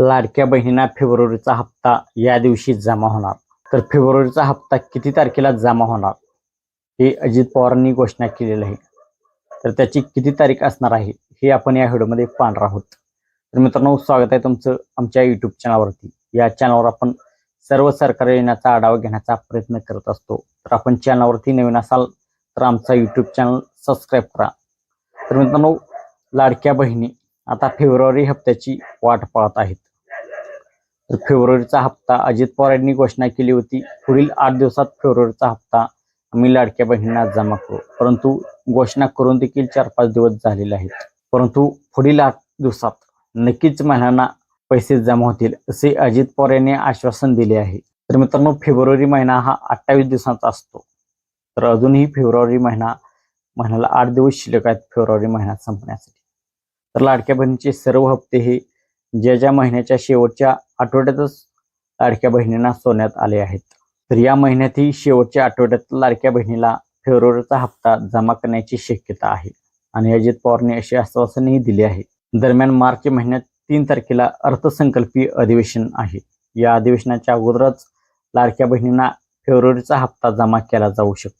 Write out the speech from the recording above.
लाडक्या बहिणींना फेब्रुवारीचा हप्ता या दिवशी जमा होणार. तर फेब्रुवारीचा हप्ता किती तारखेला जमा होणार? हे अजित पवारांनी घोषणा केलेली आहे. तर त्याची किती तारीख असणार आहे हे आपण या व्हिडिओमध्ये पाहणार आहोत. तर मित्रांनो स्वागत आहे तुमचं आमच्या युट्यूब चॅनलवरती या चॅनलवर आपण सर्व सरकारी योजनाचा आढावा घेण्याचा प्रयत्न करत असतो. तर आपण चॅनलवरती नवीन असाल तर आमचा युट्यूब चॅनल सबस्क्राईब करा. तर मित्रांनो लाडक्या बहिणी आता फेब्रुवारी हप्त्याची वाट पाहत आहेत. तर फेब्रुवारीचा हप्ता. अजित पवारांनी घोषणा केली होती. पुढील आठ दिवसात फेब्रुवारीचा हप्ता आम्ही लाडक्या बहिणींना जमा करू. परंतु घोषणा करून देखील चार पाच दिवस झालेले आहेत. परंतु पुढील आठ दिवसात नक्कीच महिन्यांना पैसे जमा होतील असे अजित पवार यांनी आश्वासन दिले आहे. तर मित्रांनो फेब्रुवारी महिना हा अठ्ठावीस दिवसांचा असतो. तर अजूनही फेब्रुवारी महिना महिन्याला आठ दिवस शिल्लक आहेत फेब्रुवारी महिना संपण्यासाठी. तर लाडक्या बहिणीचे सर्व हप्ते हे ज्या ज्या महिन्याच्या शेवटच्या आठवड्यातच लाडक्या बहिणींना सोन्यात आले आहेत. तर या महिन्यातही शेवटच्या आठवड्यात लाडक्या बहिणीला फेब्रुवारीचा हप्ता जमा करण्याची शक्यता आहे. आणि अजित पवारने असे आश्वासनही दिले आहे. दरम्यान मार्च महिन्यात तीन तारखेला अर्थसंकल्पीय अधिवेशन आहे. या अधिवेशनाच्या अगोदरच लाडक्या बहिणींना फेब्रुवारीचा हप्ता जमा केला जाऊ शकतो.